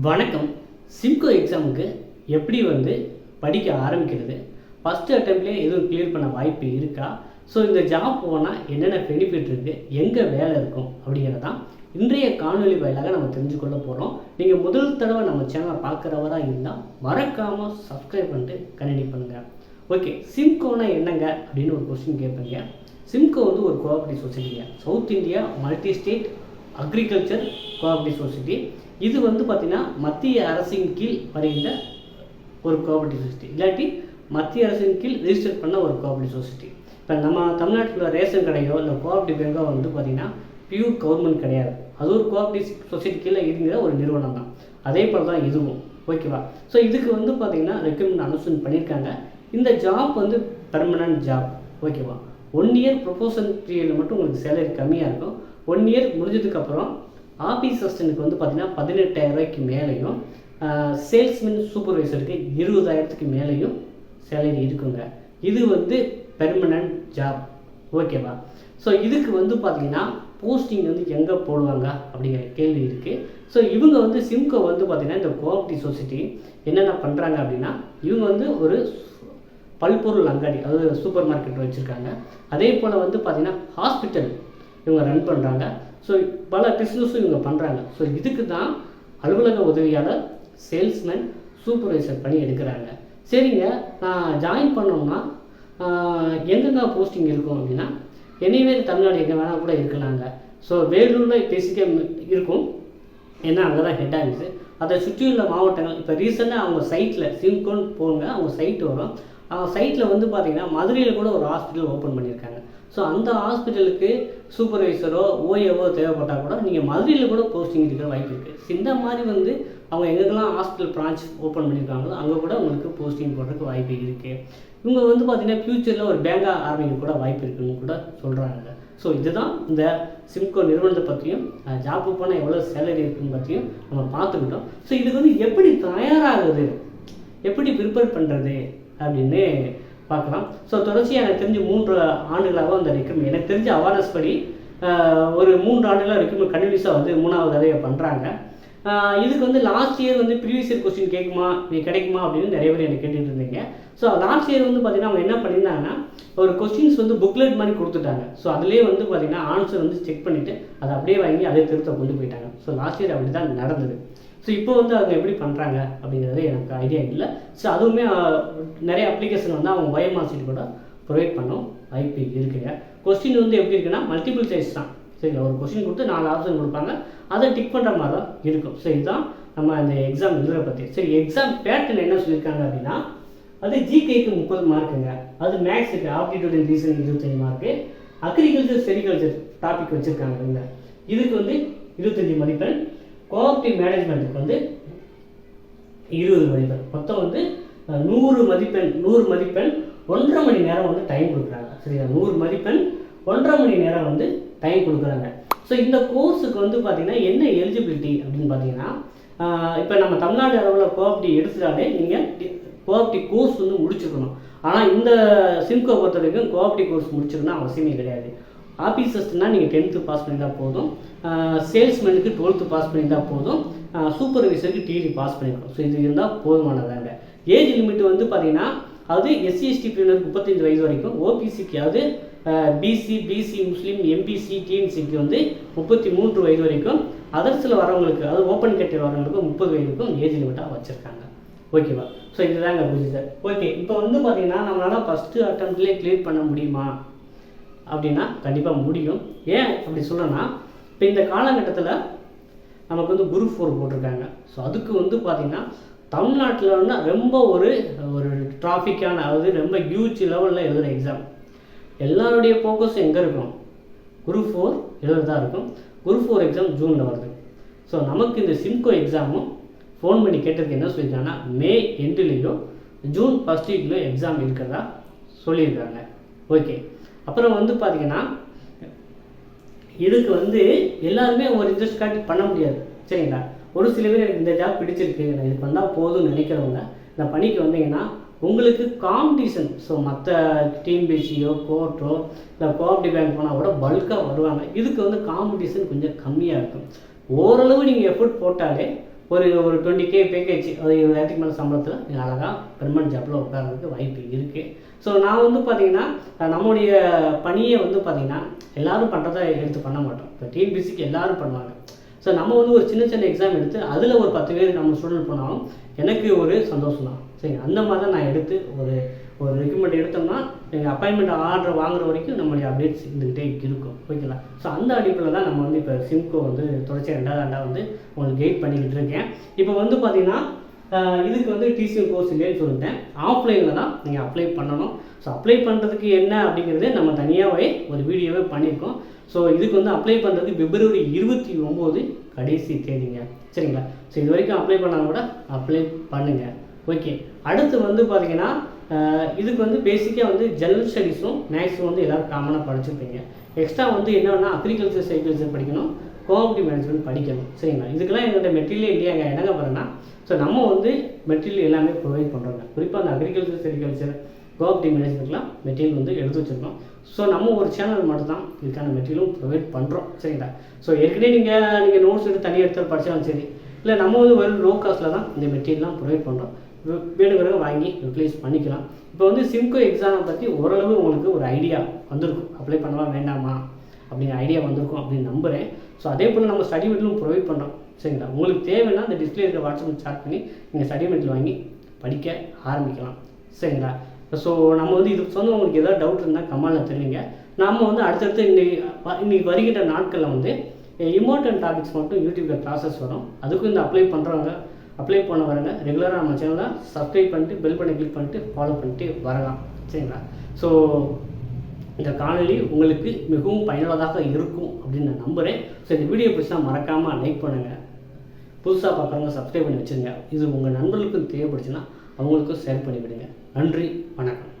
வணக்கம். சிம்கோ எக்ஸாமுக்கு எப்படி வந்து படிக்க ஆரம்பிக்கிறது? ஃபஸ்ட்டு அட்டம்ப்ட்லேயே எதுவும் கிளியர் பண்ண வாய்ப்பு இருக்கா? ஸோ இந்த ஜாப் போனால் என்னென்ன பெனிஃபிட் இருக்குது எங்கே வேலை இருக்கும்? அப்படிங்கிறதான் இன்றைய காணொளி வாயிலாக நம்ம தெரிஞ்சுக்கொள்ள போகிறோம் நீங்கள் முதல் தடவை நம்ம சேனலை பார்க்குறவராக இருந்தால் மறக்காமல் சப்ஸ்கிரைப் பண்ணிட்டு கண்டினியூ பண்ணுங்கள் ஓகே சிம்கோனா என்னங்க? அப்படின்னு ஒரு கொஸ்டின் கேட்பீங்க. சிம்கோ வந்து ஒரு cooperative சொசைட்டிங்க south India multi state agriculture cooperative society. இது வந்து பார்த்திங்கன்னா மத்திய அரசின் கீழ் வருகின்ற ஒரு கோஆபரேட்டிவ் சொசைட்டி. இல்லாட்டி மத்திய அரசின் கீழ் ரிஜிஸ்டர் பண்ண ஒரு கோஆபரேட்டிவ் சொசைட்டி. இப்போ நம்ம தமிழ்நாட்டில் ரேஷன் கடையோ இல்லை கோஆபரேட்டிவ் பேங்கோ வந்து பார்த்திங்கன்னா பியூர் கவர்மெண்ட் கிடையாது. அது ஒரு கோஆபரேட்டிவ் சொசைட்டி கீழே இருக்கிற ஒரு நிறுவனம் தான். அதே போல் தான் இதுவும். ஓகேவா ஸோ இதுக்கு வந்து பார்த்திங்கன்னா ரெக்கமெண்ட் அனௌன்ஸ்மெண்ட் பண்ணியிருக்காங்க. இந்த ஜாப் வந்து பெர்மனன்ட் ஜாப் ஓகேவா ஒன் இயர் ப்ரொபோசல் பீரியடில் மட்டும் உங்களுக்கு சேலரி கம்மியாக இருக்கும். ஒன் இயர் முடிஞ்சதுக்கப்புறம் ஆஃபீஸ் அசிஸ்டண்ட்டுக்கு வந்து பார்த்தீங்கன்னா பதினெட்டாயிரம் ரூபாய்க்கு மேலேயும் சேல்ஸ்மேன் சூப்பர்வைசருக்கு இருபதாயிரத்துக்கு மேலேயும் சேலரி இருக்குங்க. இது வந்து பெர்மனன்ட் ஜாப் ஓகேவா ஸோ இதுக்கு வந்து பார்த்தீங்கன்னா போஸ்டிங் வந்து எங்கே போடுவாங்க? அப்படிங்கிற கேள்வி இருக்குது ஸோ இவங்க வந்து சிம்கோ வந்து பார்த்தீங்கன்னா இந்த கோஆப்டிவ் சொசைட்டி என்னென்ன பண்ணுறாங்க அப்படின்னா இவங்க வந்து ஒரு பல்பொருள் அங்காடி அதாவது சூப்பர் மார்க்கெட் வச்சுருக்காங்க. அதே போல் வந்து பார்த்திங்கன்னா ஹாஸ்பிட்டல் இவங்க ரன் பண்ணுறாங்க ஸோ பல பிஸ்னஸும் இவங்க பண்ணுறாங்க ஸோ இதுக்கு தான் அலுவலக உதவியாளர் சேல்ஸ்மேன் சூப்பர்வைசர் பண்ணி எடுக்கிறாங்க. சரிங்க நான் ஜாயின் பண்ணோம்னா எங்கெங்க போஸ்டிங் இருக்கும் அப்படின்னா எனிவே தமிழ்நாடு எங்கே வேணால் கூட இருக்கலாங்க. ஸோ வேலூரில் பேசிக்காக இருக்கும். ஏன்னா அங்கே தான் ஹெட் ஆஃபீஸு அதை சுற்றி உள்ள மாவட்டங்கள் இப்போ ரீசெண்டாக அவங்க சைட்டில் சிம்கோன் போங்க அவங்க சைட் வரும். அவங்க சைட்டில் வந்து பார்த்தீங்கன்னா மதுரையில் கூட ஒரு ஹாஸ்பிட்டல் ஓப்பன் பண்ணியிருக்காங்க. ஸோ அந்த ஹாஸ்பிட்டலுக்கு சூப்பர்வைசரோ ஓஏவோ தேவைப்பட்டால் கூட நீங்கள் மதுரையில் கூட போஸ்டிங் இருக்கிற வாய்ப்பு இருக்குது ஸோ இந்த மாதிரி வந்து அவங்க எங்கெல்லாம் ஹாஸ்பிட்டல் பிரான்ச் ஓப்பன் பண்ணியிருக்காங்களோ அங்கே கூட உங்களுக்கு போஸ்டிங் போடுறதுக்கு வாய்ப்பு இருக்குது இவங்க வந்து பார்த்தீங்கன்னா ஃப்யூச்சரில் ஒரு பேங்காக ஆரம்பிக்க கூட வாய்ப்பு இருக்குன்னு கூட சொல்கிறாங்க ஸோ இதுதான் இந்த சிம்கோ நிறுவனத்தை பற்றியும் ஜாப்பு போனால் எவ்வளோ சேலரி இருக்குன்னு பற்றியும் நம்ம பார்த்துக்கிட்டோம். ஸோ இதுக்கு வந்து எப்படி தயாராகுது? எப்படி ப்ரிப்பேர் பண்ணுறது அப்படின்னு பார்க்கலாம். ஸோ தொடர்ச்சியாக எனக்கு தெரிஞ்சு மூன்று ஆண்டுகளாக அந்த ரெக்ரூட்மெண்ட் எனக்கு தெரிஞ்ச அவேர்னஸ் படி ஒரு மூன்று ஆண்டுகளாக ரெக்ரூட்மெண்ட் கண்டினியூஸாக வந்து மூணாவது தடவை பண்ணுறாங்க இதுக்கு வந்து லாஸ்ட் இயர் வந்து ப்ரீவியஸ் இயர் கொஸ்டின் கேட்குமா இது கிடைக்குமா அப்படின்னு நிறைய பேர் எனக்கு கேட்டுட்டு இருந்தீங்க. ஸோ லாஸ்ட் இயர் வந்து பார்த்தீங்கன்னா அவங்க என்ன பண்ணியிருந்தாங்கன்னா ஒரு கொஸ்டின்ஸ் வந்து புக்லெட் மாதிரி கொடுத்துட்டாங்க. ஸோ அதுலேயே வந்து பார்த்தீங்கன்னா ஆன்சர் வந்து செக் பண்ணிவிட்டு அதை அப்படியே வாங்கி அதே திருத்த கொண்டு போயிட்டாங்க. ஸோ லாஸ்ட் இயர் அப்படி தான் நடந்தது. ஸோ இப்போ வந்து அவங்க எப்படி பண்ணுறாங்க அப்படிங்கிறது எனக்கு ஐடியா இல்லை. ஸோ அதுவுமே நிறைய அப்ளிகேஷன் வந்து அவங்க பயோமார்க்ஷீட் கூட ப்ரொவைட் பண்ணும் ஐபி இருக்குங்க கொஸ்டின் வந்து எப்படி இருக்குன்னா மல்டிபிள் சாய்ஸ் தான். சரிங்களா? ஒரு கொஸ்டின் கொடுத்து நாலு ஆப்ஷன் கொடுப்பாங்க. அதை டிக் பண்ணுற மாதிரி தான் இருக்கும். ஸோ இதுதான் நம்ம அந்த எக்ஸாம் எழுதுறத பற்றி சரி எக்ஸாம் பேட்டர்ன் என்ன சொல்லியிருக்காங்க அப்படின்னா அது ஜிகேக்கு முப்பது மார்க்குங்க அது மேக்ஸுக்கு ஆப்டிடியூட் அண்ட் ரீசனிங் இருபத்தஞ்சு மார்க்கு அக்ரிகல்ச்சர் செரிகல்ச்சர் டாபிக் வச்சுருக்காங்க இவங்க இதுக்கு வந்து இருபத்தஞ்சி மதிப்பெண் கோஆப்டிவ் மேனேஜ்மெண்ட்டுக்கு வந்து இருபது மதிப்பெண். மொத்தம் வந்து நூறு மதிப்பெண் நூறு மதிப்பெண் ஒன்றரை மணி நேரம் வந்து டைம் கொடுக்குறாங்க. சரிங்களா? நூறு மதிப்பெண் ஒன்றரை மணி நேரம் வந்து டைம் கொடுக்குறாங்க. ஸோ இந்த கோர்ஸுக்கு வந்து பார்த்தீங்கன்னா என்ன எலிஜிபிலிட்டி அப்படின்னு பார்த்தீங்கன்னா இப்போ நம்ம தமிழ்நாடு அளவில் கோஆப்டி எடுத்துட்டாலே நீங்கள் கோஆப்டி கோர்ஸ் வந்து முடிச்சுக்கணும் ஆனால் இந்த சிம்கோ பொறுத்த வரைக்கும் கோஆப்டி கோர்ஸ் முடிச்சிருக்கணும் அவசியமே கிடையாது. ஆஃபீஸர்ஸ்னால் நீங்கள் டென்த்து பாஸ் பண்ணியிருந்தால் போதும். சேல்ஸ்மேனுக்கு டுவெல்த்து பாஸ் பண்ணியிருந்தால் போதும். சூப்பர்வைசருக்கு டிடி பாஸ் பண்ணியிருக்கோம் ஸோ இது இருந்தால் போதுமானதாங்க. ஏஜ் லிமிட் வந்து பார்த்தீங்கன்னா அது எஸ்சி எஸ்டி பிரிவினருக்கு முப்பத்தஞ்சு வயசு வரைக்கும் ஓபிசிக்கு அதாவது பிசி பிசி முஸ்லீம் எம்பிசி டிஎன்சிக்கு வந்து முப்பத்தி மூன்று வயது வரைக்கும் அதர்ஸில் வரவங்களுக்கு அதாவது ஓப்பன் கேட்டில் வரவங்களுக்கு முப்பது வயதுக்கும் ஏஜ் லிமிட்டாக வச்சுருக்காங்க. ஓகேவா? ஸோ இதுதாங்க புரியுது ஓகே இப்போ வந்து பார்த்தீங்கன்னா நம்மளால் ஃபஸ்ட்டு அட்டம்ப்ட்லேயே கிளியர் பண்ண முடியுமா? அப்படின்னா கண்டிப்பாக முடியும். ஏன் அப்படி சொல்கிறேன்னா இப்போ இந்த காலகட்டத்தில் நமக்கு வந்து குரூப் ஃபோர் போட்டிருக்காங்க. ஸோ அதுக்கு வந்து பார்த்திங்கன்னா தமிழ்நாட்டில் வந்து ரொம்ப ஒரு ஒரு டிராஃபிக்கான அதாவது ரொம்ப ஹியூஜ் லெவலில் எழுதுகிற எக்ஸாம் எல்லாருடைய ஃபோக்கஸ் எங்கே இருக்கும்? குரூப் ஃபோர் எழுதுறதா இருக்கும். குரூப் ஃபோர் எக்ஸாம் ஜூனில் வருது. ஸோ நமக்கு இந்த சிம்கோ எக்ஸாமும் ஃபோன் பண்ணி கேட்டதுக்கு என்ன சொல்லியிருக்காங்கன்னா மே எண்டுலேயோ ஜூன் ஃபஸ்ட் வீக்லேயோ எக்ஸாம் இருக்கிறதா சொல்லியிருக்காங்க. ஓகே அப்புறம் வந்து பார்த்தீங்கன்னா இதுக்கு வந்து எல்லாருமே ஒரு இன்ட்ரெஸ்ட் காட்டி பண்ண முடியாது. சரிங்களா? ஒரு சில பேர் எனக்கு இந்த ஜாப் பிடிச்சிருக்கு நான் இது பண்ணால் போதும்னு நினைக்கிறவங்க இந்த பணிக்கு வந்தீங்கன்னா உங்களுக்கு காம்படிஷன் ஸோ மற்ற டிஎன்பிசியோ கோர்ட்டோ இல்லை கோஆப்டிவ் பேங்க் போனால் கூட பல்காக வருவாங்க. இதுக்கு வந்து காம்படிஷன் கொஞ்சம் கம்மியாக இருக்கும். ஓரளவு நீங்கள் எஃபர்ட் போட்டாலே ஒரு ஒரு டுவெண்ட்டி கே பேக்கேஜ் அது இருபதாயிரத்துக்கு மேலே சம்பளத்தில் நீங்கள் அழகாக பெர்மனன்ட் ஜாப்பில் உட்காரதுக்கு வாய்ப்பு இருக்குது ஸோ நான் வந்து பார்த்தீங்கன்னா நம்முடைய பணியை வந்து பார்த்தீங்கன்னா எல்லோரும் பண்ணுறதா எடுத்து பண்ண மாட்டோம். இப்போ டிஎன்பிசிக்கு எல்லோரும் பண்ணுவாங்க. ஸோ நம்ம வந்து ஒரு சின்ன சின்ன எக்ஸாம் எடுத்து அதில் ஒரு பத்து பேர் நம்ம ஸ்டூடெண்ட் போனாலும் எனக்கு ஒரு சந்தோஷம் தான் சரி அந்த மாதிரி தான் நான் எடுத்து ஒரு ஒரு ரெக்யூமெண்ட் எடுத்தோம்னா நீங்கள் அப்பாயின்மெண்ட் ஆர்டர் வாங்குற வரைக்கும் நம்மளுடைய அப்டேட்ஸ் இருந்துக்கிட்டே இருக்கும். ஓகேங்களா? ஸோ அந்த அடிப்பில் தான் நம்ம வந்து இப்போ சிம்கோ வந்து தொடர்ச்சியாக ரெண்டாவது ஆண்டாக வந்து உங்களுக்கு கைட் பண்ணிக்கிட்டு இருக்கேன். இப்போ வந்து பார்த்தீங்கன்னா இதுக்கு வந்து டிசிஎம் கோர்ஸ் இல்லைன்னு சொல்லிட்டேன். ஆஃப்லைனில் தான் நீங்கள் அப்ளை பண்ணணும். ஸோ அப்ளை பண்ணுறதுக்கு என்ன அப்படிங்கிறது நம்ம தனியாகவே ஒரு வீடியோவே பண்ணியிருக்கோம் ஸோ இதுக்கு வந்து அப்ளை பண்ணுறதுக்கு பிப்ரவரி இருபத்தி ஒம்பது கடைசி தேதிங்க. சரிங்களா? ஸோ இது வரைக்கும் அப்ளை பண்ணால் கூட அப்ளை பண்ணுங்கள் ஓகே அடுத்து வந்து பார்த்தீங்கன்னா இதுக்கு வந்து பேசிக்காக வந்து ஜெனரல் ஸ்டடீஸும் மேக்ஸும் வந்து எல்லோரும் காமனாக படிச்சிருப்பீங்க. எக்ஸ்ட்ரா வந்து என்னென்னா அக்ரிகல்ச்சர் செக்ரிகல்ச்சர் படிக்கணும். கோஆப்டிவ் மேனேஜ்மெண்ட் படிக்கணும். சரிங்களா? இதுக்கெல்லாம் எங்கள்கிட்ட மெட்டீரியல் இல்லையாங்க என்னங்க பாருன்னா ஸோ நம்ம வந்து மெட்டீரியல் எல்லாமே ப்ரொவைட் பண்ணுறோங்க குறிப்பாக அந்த அக்ரிகல்ச்சர் செரிகல்ச்சர் கோஆப்டிவ் மேனேஜ்மெண்ட்லாம் மெட்டீரியல் வந்து எடுத்து வச்சுருக்கோம். ஸோ நம்ம ஒரு சேனல் மட்டும் தான் இதுக்கான மெட்டீரியலும் ப்ரொவைட் பண்ணுறோம் சரிங்களா? ஸோ ஏற்கனவே நீங்கள் நீங்கள் நோட்ஸ் எடுத்து தனியாக எடுத்து படித்தாலும் சரி இல்லை நம்ம வந்து வெறும் லோ காஸ்ட்டில் தான் இந்த மெட்டீரியல்லாம் ப்ரொவைட் பண்ணுறோம் வேணுங்கிறத வாங்கி யூட்டிலைஸ் பண்ணிக்கலாம். இப்போ வந்து சிம்கோ எக்ஸாமை பற்றி ஓரளவு உங்களுக்கு ஒரு ஐடியா வந்திருக்கும். அப்ளை பண்ணலாம் வேண்டாமா அப்படிங்கிற ஐடியா வந்திருக்கும் அப்படின்னு நம்புகிறேன் ஸோ அதே போல் நம்ம ஸ்டடி மெட்டீரியலும் ப்ரொவைட் பண்ணுறோம் சரிங்களா? உங்களுக்கு தேவைன்னா அந்த டிஸ்பிளே இருக்கிற வாட்ஸ்அப் சாட் பண்ணி நீங்கள் ஸ்டடி மெட்டீரியல் வாங்கி படிக்க ஆரம்பிக்கலாம். சரிங்களா? ஸோ நம்ம வந்து இது சொன்ன உங்களுக்கு ஏதாவது டவுட் இருந்தால் கமெண்டில் தெரியுங்க நாம் வந்து அடுத்தடுத்து இன்னைக்கு வ- இன்னைக்கு வருகின்ற நாட்களில் வந்து இம்பார்ட்டன்ட் டாபிக்ஸ் மட்டும் யூடியூப்பில் ப்ராசஸ் வரும். அதுக்கும் இந்த அப்ளை பண்ணுறவங்க அப்ளை பண்ண வரங்க. ரெகுலராக நம்ம சேனலில் சப்ஸ்கிரைப் பண்ணிட்டு பெல் பண்ணி கிளிக் பண்ணிட்டு ஃபாலோ பண்ணிட்டு வரலாம். சரிங்களா? ஸோ இந்த காணொலி உங்களுக்கு மிகவும் பயனுள்ளதாக இருக்கும் அப்படின்னு நான் நம்புகிறேன் ஸோ இந்த வீடியோ பிடிச்சா மறக்காமல் லைக் பண்ணுங்கள் புதுசாக பார்க்குறவங்க சப்ஸ்கிரைப் பண்ணி வச்சுருங்க. இது உங்கள் நண்பர்களுக்கும் தேவைப்படுச்சுன்னா அவங்களுக்கும் ஷேர் பண்ணி விடுங்க நன்றி. வணக்கம்.